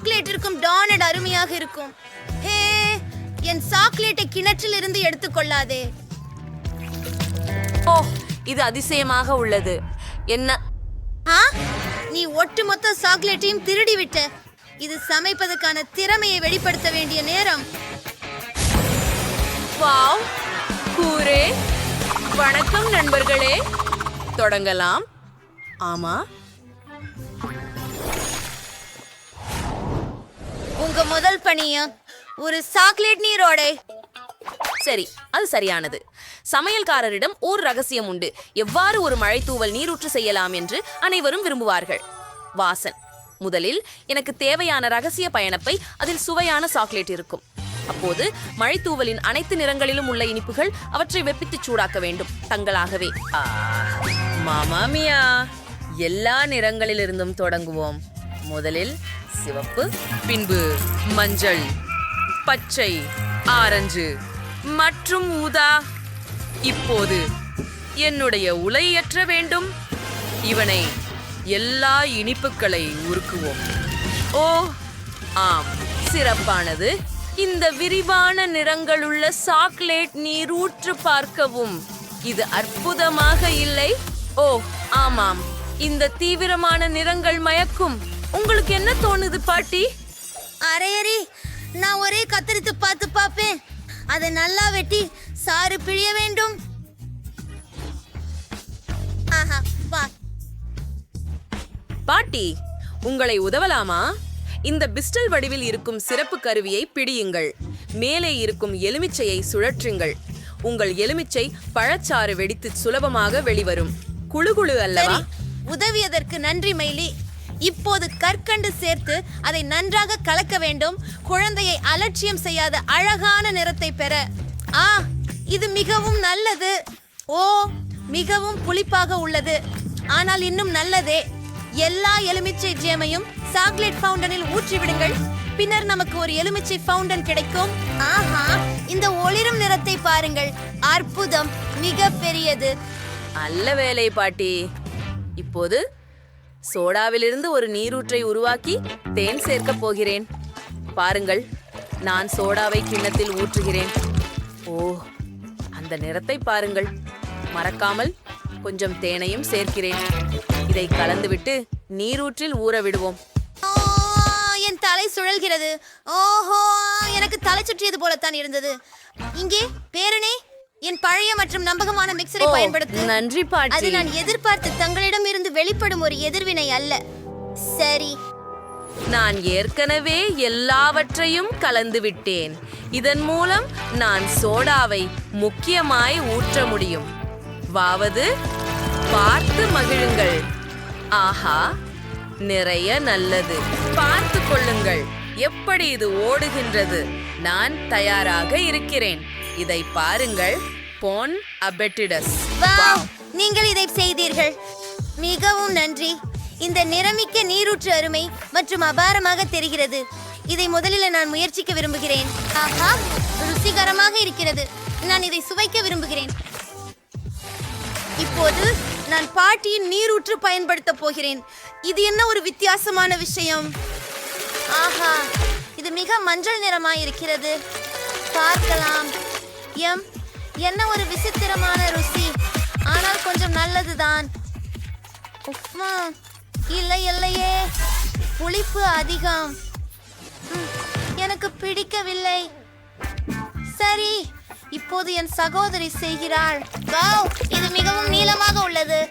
சாக்லேட்டிற்கும் டானட் அருமையாக இருக்கும். ஹே என் சாக்லேட்டை கிணற்றில் இருந்து எடுத்துக்கொள்ளாதே ஓ இது அதிசயமாக உள்ளது. என்ன? ஆ? நீ ஒட்டுமொத்த சாக்லேட்டையும் திருடி விட்ட இது சமைப்பதற்கான திறமையை வெளிப்படுத்த வேண்டிய நேரம். வாவ்! கூரே! வணக்கம் நண்பர்களே! தொடங்கலாம். ஆமா? உங்க முதல் பணியா ஒரு சாக்லேட் நீரோடை. சரி அது சரியானது. சமையல்காரரிடம் ஓர் ரகசியம் உண்டு. எவ்வாறு ஒரு மழைத்தூவல் நீரூற்று செய்யலாம் என்று அனைவரும் விரும்புவார்கள். வாசன் முதலில் எனக்கு தேவையான ரகசிய பயணப்பை அதில் சுவையான சாக்லேட் இருக்கும். அப்போது மழைத்தூவலின் அனைத்து நிறங்களிலும் உள்ள இனிப்புகள் அவற்றை வெப்பித்து சூடாக்க வேண்டும். தங்களாகவே. மாமாமியா எல்லா நிறங்களிலிருந்தும் தொடங்குவோம். முதலில் சிவப்பு பின்பு மஞ்சள் பச்சை ஆரஞ்சு மற்றும் ஊதா. இப்போது என்னுடைய உலையற்ற வேண்டும். இவனை எல்லா இனிப்புகளை உருக்குவோம். ஓ ஆம் சிறப்பானது. இந்த விரிவான நிறங்களுள்ள சாக்லேட் நீரூற்று பார்க்கவும். இது அற்புதமாக இல்லை. ஓ ஆமாம். இந்த தீவிரமான நிறங்கள் மயக்கும். உங்களுக்கு என்ன தோணுது பாட்டி? அரையறி நான் ஒரே கத்தரித்து பார்த்து பார்ப்பேன். அதை நல்லா வெட்டி சாறு பிழிய வேண்டும். ஆஹா வா. பாட்டி உங்களை உதவலாமா? இந்த பிஸ்டல் வடிவில் இருக்கும் சிறப்பு கருவியை பிடியுங்கள். மேலே இருக்கும் எலுமிச்சையை சுழற்றுங்கள். உங்கள் எலுமிச்சை பழச்சாறு வெடித்து சுலபமாக வெளிவரும். குளு குளு அல்லவா? உதவியதற்கு நன்றி மைலி இப்போது கற்கண்டு சேர்த்து அதை நன்றாக கலக்க வேண்டும். குழந்தையை அலட்சியம் செய்யாத அழகான நிறத்தை பெற. ஆ இது மிகவும் நல்லது. ஓ மிகவும் புளிப்பாக உள்ளது. ஆனால் இன்னும் நல்லதே. எல்லா எலுமிச்சை ஜேமையும் சாக்லேட் ஃபவுண்டனில் ஊற்றிவிடுங்கள். பின்னர் நமக்கு ஒரு எலுமிச்சை ஃபவுண்டன் கிடைக்கும். ஆஹா இந்த ஒளிரும் நிறத்தை பாருங்கள். அற்புதம் மிக பெரியது நல்ல வேலை பாட்டி. இப்போது சோடாவிலிருந்து ஒரு நீரூற்றை உருவாக்கி தேன் சேர்க்கப் போகிறேன். பாருங்கள் நான் சோடாவை கிண்ணத்தில் ஊற்றுகிறேன். ஓ அந்த நிறத்தை பாருங்கள். மறக்காமல் கொஞ்சம் தேனையும் சேர்க்கிறேன். இதை கலந்துவிட்டு நீரூற்றில் ஊற விடுவோம். என் தலை சுழல்கிறது. ஓஹோ எனக்கு தலை சுற்றியது போலத்தான் இருந்தது. இங்கே பேரனே என் பழைய மற்றும் நம்பகமான மிக்சரை ஓ, பயன்படுத்து. நன்றி பாட்டி. அது நான் எதிர்பார்த்து தங்களிடம் இருந்து வெளிப்படும் ஒரு எதிர்வினை அல்ல. சரி. நான் ஏற்கனவே எல்லாவற்றையும் கலந்து விட்டேன். இதன் மூலம் நான் சோடாவை முக்கியமாய் ஊற்ற முடியும். வாவது பார்த்து மகிழுங்கள். ஆஹா நிறைய நல்லது. பார்த்து கொள்ளுங்கள். எப்படி இது ஓடுகின்றது? நான் தயாராக இருக்கிறேன். இதை பாருங்கள். போன் அபெட்டிடஸ் நீங்கள் இதை செய்தீர்கள். மிகவும் நன்றி. இந்த நிறமிக்க நீரூற்று அருமை மற்றும் அபாரமாக தெரிகிறது. இதை முதலில் நான் முயற்சிக்க விரும்புகிறேன். ஆஹா ருசிகரமாக இருக்கிறது. நான் இதை சுவைக்க விரும்புகிறேன். இப்போது நான் பாட்டியின் நீரூற்று பயன்படுத்த போகிறேன். இது என்ன ஒரு வித்தியாசமான விஷயம்? ஆஹா இது மிக மஞ்சள் நிறமாய் இருக்கிறது. பார்க்கலாம். எம் என்ன ஒரு விசித்திரமான ருசி. ஆனால் கொஞ்சம் நல்லதுதான். உப்மா. இல்லை இல்லையே. புளிப்பு அதிகம். ம், எனக்கு பிடிக்கவில்லை. சரி இப்போது என் சகோதரி செய்கிறாள். வாவ் இது மிகவும் நீளமாக உள்ளது.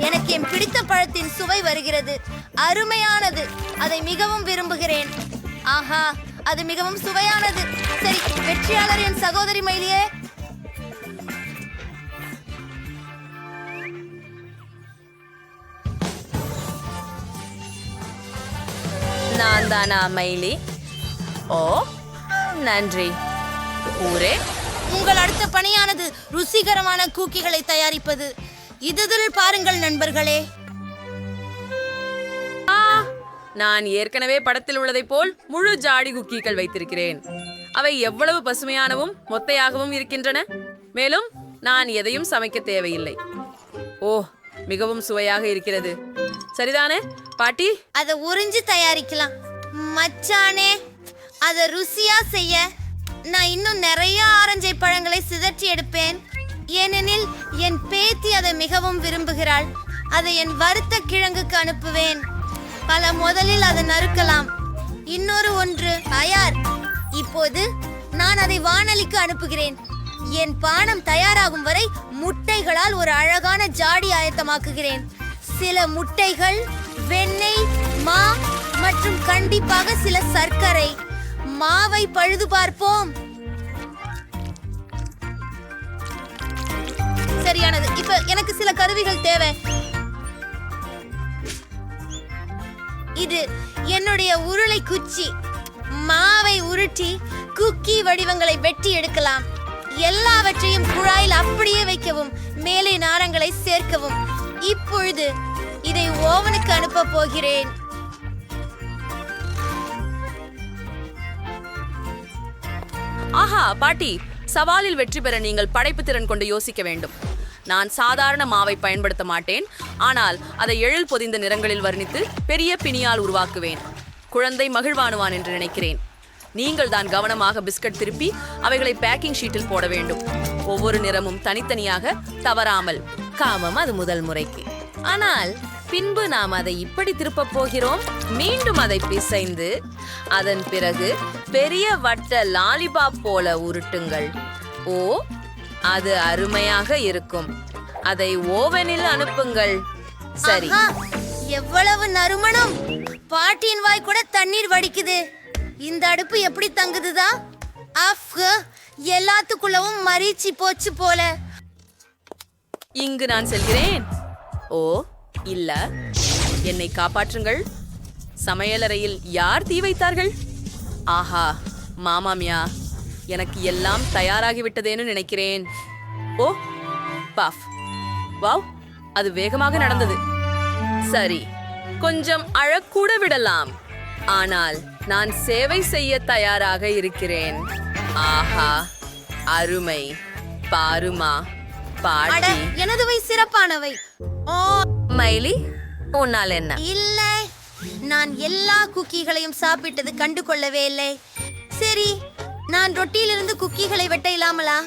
எனக்கு என் பிடித்த பழத்தின் சுவை வருகிறது. அருமையானது. அதை மிகவும் விரும்புகிறேன். ஆஹா அது மிகவும் சுவையானது. சரி வெற்றியாளர் என் சகோதரி மயிலியே. நான் தானா மயிலி? ஓ நன்றி. ஊரே உங்கள் அடுத்த பணியானது ருசிகரமான கூக்கிகளை தயாரிப்பது. இதுதில் பாருங்கள் நண்பர்களே. நான் ஏற்கனவே படத்தில் உள்ளதைப் போல் முழு ஜாடி குக்கீகள் வைத்திருக்கிறேன். அவை எவ்வளவு பசுமையானவும் மொத்தையாகவும் இருக்கின்றன. மேலும் நான் எதையும் சமைக்க தேவையில்லை. ஓ மிகவும் சுவையாக இருக்கிறது. சரிதானே பாட்டி? அதை உறிஞ்சு தயாரிக்கலாம். மச்சானே அதை ருசியா செய்ய நான் இன்னும் நிறைய ஆரஞ்சை பழங்களை சிதற்றி எடுப்பேன். ஏனெனில் என் பேத்தி அதை மிகவும் விரும்புகிறாள். அதை என் வறுத்த கிழங்குக்கு அனுப்புவேன். பல முதலில் அதை நறுக்கலாம். இன்னொரு ஒன்று தயார். இப்போது நான் அதை வானலிக்கு அனுப்புகிறேன். என் பானம் தயாராகும் வரை முட்டைகளால் ஒரு அழகான ஜாடி ஆயத்தமாக்குகிறேன். சில முட்டைகள் வெண்ணெய் மா மற்றும் கண்டிப்பாக சில சர்க்கரை. மாவை பழுது பார்ப்போம். சரியானது. இப்ப எனக்கு சில கருவிகள் தேவை. இது என்னுடைய உருளை குச்சி. மாவை உருட்டி குக்கி வடிவங்களை வெட்டி எடுக்கலாம். எல்லாவற்றையும் குழாயில் அப்படியே வைக்கவும் மேலே நாரங்களை சேர்க்கவும். இப்பொழுது இதை ஓவனுக்கு அனுப்ப போகிறேன். ஆஹா பாட்டி. சவாலில் வெற்றி பெற நீங்கள் படைப்பு திறன் கொண்டு யோசிக்க வேண்டும். நான் சாதாரண மாவை பயன்படுத்த மாட்டேன். ஆனால் அதை எழில் பொதிந்த நிறங்களில் வர்ணித்து பெரிய பிணியால் உருவாக்குவேன். குழந்தை மகிழ்வானுவான் என்று நினைக்கிறேன். நீங்கள் தான் கவனமாக பிஸ்கட் திருப்பி அவைகளை பேக்கிங் ஷீட்டில் போட வேண்டும். ஒவ்வொரு நிறமும் தனித்தனியாக தவறாமல். காமம் அது முதல் முறைக்கு. ஆனால் பின்பு நாம் அதை இப்படி திருப்பப் போகிறோம். மீண்டும் அதை பிசைந்து அதன் பிறகு பெரிய வட்ட லாலிபாப் போல உருட்டுங்கள். ஓ அது அருமையாக இருக்கும். அதை ஓவனில் அனுப்புங்கள். சரி. எவ்வளவு நறுமணம். பாட்டியின் வாய் கூட தண்ணீர் வடிக்குது. இந்த அடுப்பு எப்படி தங்குதுதா? அஃப் எல்லாத்துக்குள்ளவும் மரீச்சி போச்சு போல. இங்கு நான் செல்கிறேன். ஓ இல்ல. என்னை காப்பாற்றுங்கள். சமையலறையில் யார் தீ வைத்தார்கள்? ஆஹா மாமாமியா எனக்கு எல்லாம் தயாராகிவிட்டதேன்னு நினைக்கிறேன். ஓ பாஃப். வாவ் அது வேகமாக நடந்தது. சரி கொஞ்சம் அழக்கூட விடலாம். ஆனால் நான் சேவை செய்ய தயாராக இருக்கிறேன். ஆஹா அருமை. பாருமா பாட்டி. எனதுவை சிறப்பானவை. ஓ. மைலி உன்னால் என்ன? இல்லை நான் எல்லா குக்கீகளையும் சாப்பிட்டது கண்டு கொள்ளவே இல்லை. சரி நான் ரொட்டியிலிருந்து குக்கீகளை வெட்ட இல்லாமலா?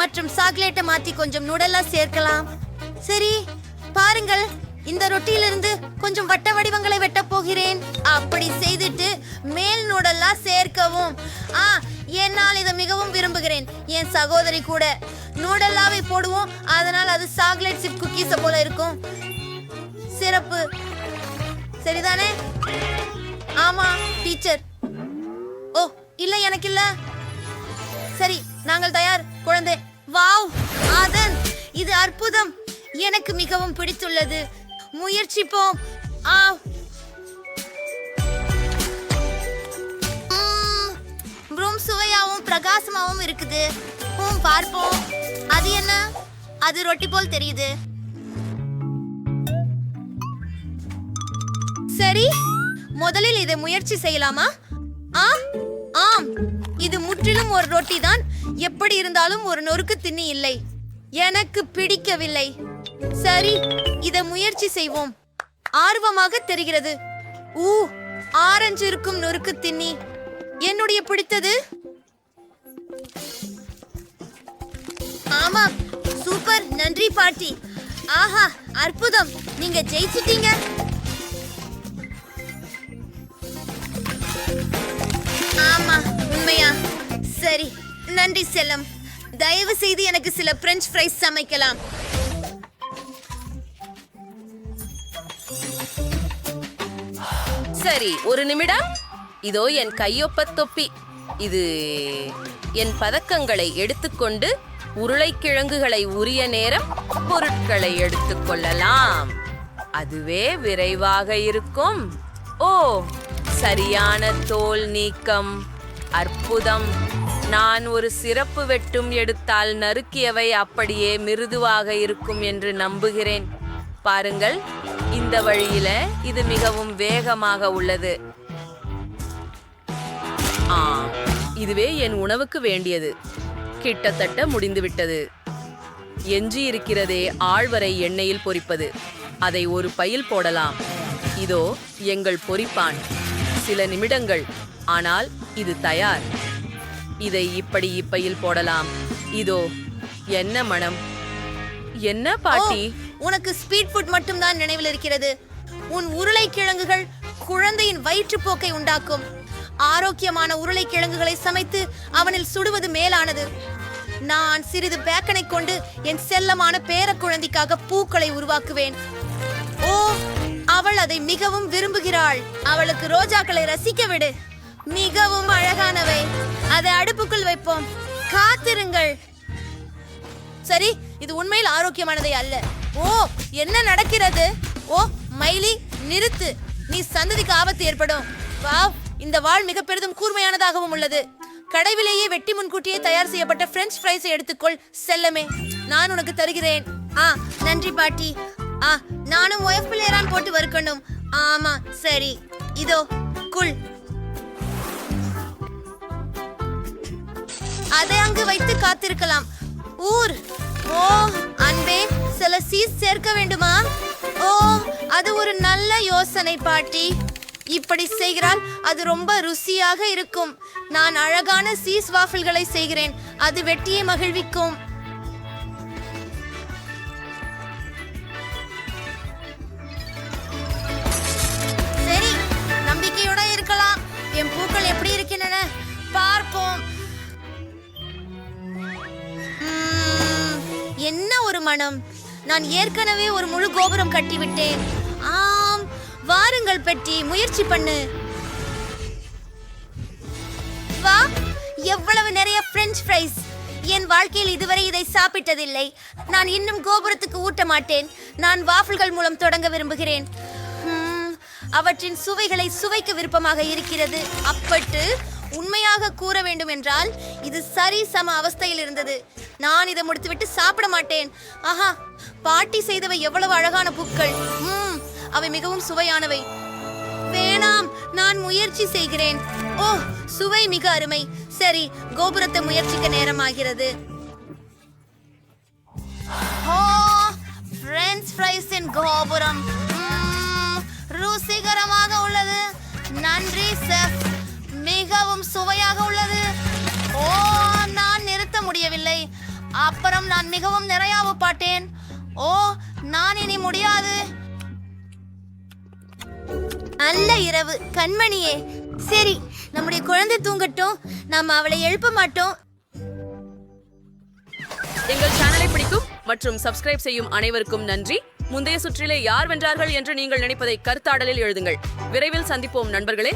மற்றும் சாக்லேட்டை மாத்தி கொஞ்சம் நூடலா சேர்க்கலாம். சரி பாருங்கள் இந்த ரொட்டியிலிருந்து கொஞ்சம் வட்ட வடிவங்களை வெட்ட போகிறேன். அப்படி செய்துட்டு மேல் நூடலா சேர்க்கவும். ஆ என்னால் இதை மிகவும் விரும்புகிறேன். என் சகோதரி கூட. நூடல்லாவை போடுவோம் அதனால் அது சாக்லேட் சிப் குக்கீஸை போல இருக்கும். சிறப்பு. சரிதானே? ஆமா டீச்சர். ஓ இல்லை எனக்கு இல்லை. சரி நாங்கள் தயார். குழந்தை வாவ் ஆதன் இது அற்புதம். எனக்கு மிகவும் பிடித்துள்ளது. முயற்சிப்போம். ஆ ப்ரூம் சுவையாவும் பிரகாசமாவும் இருக்குது. ம், பார்ப்போம். அது என்ன? அது ரொட்டி போல் தெரியுது. சரி முதலில் இதை முயற்சி செய்யலாமா? ஆம் ஆம். இது முற்றிலும் ஒரு ரொட்டி தான் எப்படி இருந்தாலும் ஒரு நொறுக்கு திண்ணி இல்லை. எனக்கு பிடிக்கவில்லை. சரி இதை முயற்சி செய்வோம். ஆர்வமாக தெரிகிறது. ஊ ஆரஞ்சு இருக்கும் நொறுக்கு திண்ணி என்னுடைய பிடித்தது? ஆமா சூப்பர். நன்றி பாட்டி. ஆஹா அற்புதம். நீங்க ஜெயிச்சிட்டீங்க. நன்றி செல்லம். தயவு செய்து எனக்கு சில பிரெஞ்ச் ஃப்ரைஸ் சமைக்கலாம். சரி ஒரு நிமிடம். இதோ என் கையொப்ப தொப்பி. இது என் பதக்கங்களை எடுத்துக்கொண்டு உருளைக்கிழங்குகளை உரிய நேரம் பொருட்களை எடுத்துக்கொள்ளலாம் அதுவே விரைவாக இருக்கும். ஓ சரியான தோல் நீக்கம். அற்புதம். நான் ஒரு சிறப்பு வெட்டும் எடுத்தால் நறுக்கியவை அப்படியே மிருதுவாக இருக்கும் என்று நம்புகிறேன். பாருங்கள் இந்த வழியில இது மிகவும் வேகமாக உள்ளது. ஆம் இதுவே என் உணவுக்கு வேண்டியது. கிட்டத்தட்ட முடிந்துவிட்டது. எஞ்சி இருக்கிறதே ஆழ்வரை எண்ணெயில் பொரிப்பது அதை ஒரு பையில் போடலாம். இதோ எங்கள் பொரிப்பான் சில நிமிடங்கள். ஆனால் இது தயார். இதை இப்படி இப்பையில் போடலாம். இதோ என்ன மனம்? என்ன பாட்டி? உனக்கு ஸ்பீட் ஃபுட் மட்டும்தான் நினைவில் இருக்கிறது. உன் உருளைக்கிழங்குகள் குழந்தையின் வயிற்றுப்போக்கை உண்டாக்கும். ஆரோக்கியமான உருளைக்கிழங்குகளை சமைத்து அவனில் சுடுவது மேலானது. நான் சிறிது பேக்கனை கொண்டு என் செல்லமான பேரக்குழந்தைக்காக பூக்களை உருவாக்குவேன். ஓ அவள் அதை மிகவும் விரும்புகிறாள். அவளுக்கு ரோஜாக்களை ரசிக்க விடு. மிகவும் அழகானவை. அதை அடுப்புக்குள் வைப்போம். காத்திருங்கள். சரி இது உண்மையில் ஆரோக்கியமானதே அல்ல. ஓ என்ன நடக்கிறது? ஓ மைலி நிறுத்து. நீ சந்ததிக்கு ஆபத்து ஏற்படும். வாவ் இந்த வாள் மிக பெரிதும் கூர்மையானதாகவும் உள்ளது. கடைவிலேயே வெட்டி முன்கூட்டியே தயார் செய்யப்பட்ட பிரெஞ்ச் ஃப்ரைஸை எடுத்துக்கொள் செல்லமே. நான் உனக்கு தருகிறேன். ஆ நன்றி பாட்டி. ஆ நானும் ஒய்ஃப் பிள்ளையரான் போட்டு வறுக்கணும் ஆமா சரி. இதோ குள். அதை அங்கு வைத்து காத்திருக்கலாம். ஊர். ஓ அன்பே சில சீஸ் சேர்க்க வேண்டுமா? ஓ அது ஒரு நல்ல யோசனை பாட்டி. இப்படி செய்கிறால் அது ரொம்ப ருசியாக இருக்கும். நான் அழகான சீஸ் வாஃபிள்களை செய்கிறேன் அது வெட்டியை மகிழ்விக்கும். சரி நம்பிக்கையோட இருக்கலாம். என் பூக்கள் எப்படி இருக்கின்றன? பார்ப்போம். மனம். நான் ஏற்கனவே ஒரு முழு கோபுரம் கட்டிவிட்டேன். ஆம் வாருங்கள் பெட்டி முயற்சி பண்ணு. வா எவ்வளவு நிறைய பிரெஞ்ச் ஃப்ரைஸ் என் வாழ்க்கையில் இதுவரை இதை சாப்பிட்டதில்லை. நான் இன்னும் கோபுரத்துக்கு ஊட்ட மாட்டேன். நான் வாஃபிள்கள் மூலம் தொடங்க விரும்புகிறேன். அவற்றின் சுவைகளை சுவைக்க விருப்பமாக இருக்கிறது. அப்பட்டு உண்மையாக கூற வேண்டும் என்றால் இது சரி சம அவஸ்தையில் இருந்தது. நான் இதை முடித்துவிட்டு சாப்பிட மாட்டேன். ஆஹா பாட்டி செய்தவை எவ்வளவு அழகான பூக்கள். ம் அவை மிகவும் சுவையானவை. வேணாம் நான் முயற்சி செய்கிறேன். ஓ சுவை மிக அருமை. சரி கோபுரத்தை முயற்சிக்க நேரமாகிறது. ஓ ஃப்ரைஸின் கோபுரம். ருசிகரமாக உள்ளது. நன்றி செஃப் மிகவும் சுவையாக உள்ளது. ஓ நான் நிறுத்த முடியவில்லை. அப்புறம் நான் மிகவும் நிறையாவு பாட்டேன் ஓ நான் இனி முடியாது. நல்ல இரவு கண்மணியே. சரி நம்முடைய குழந்தை தூங்கட்டும். நாம் அவளை எழுப்ப மாட்டோம். எங்கள் சேனலை பிடிக்கும் மற்றும் சப்ஸ்கிரைப் செய்யும் அனைவருக்கும் நன்றி. முந்தைய சுற்றிலே யார் வென்றார்கள் என்று நீங்கள் நினைப்பதை கருத்தாடலில் எழுதுங்கள். விரைவில் சந்திப்போம் நண்பர்களே.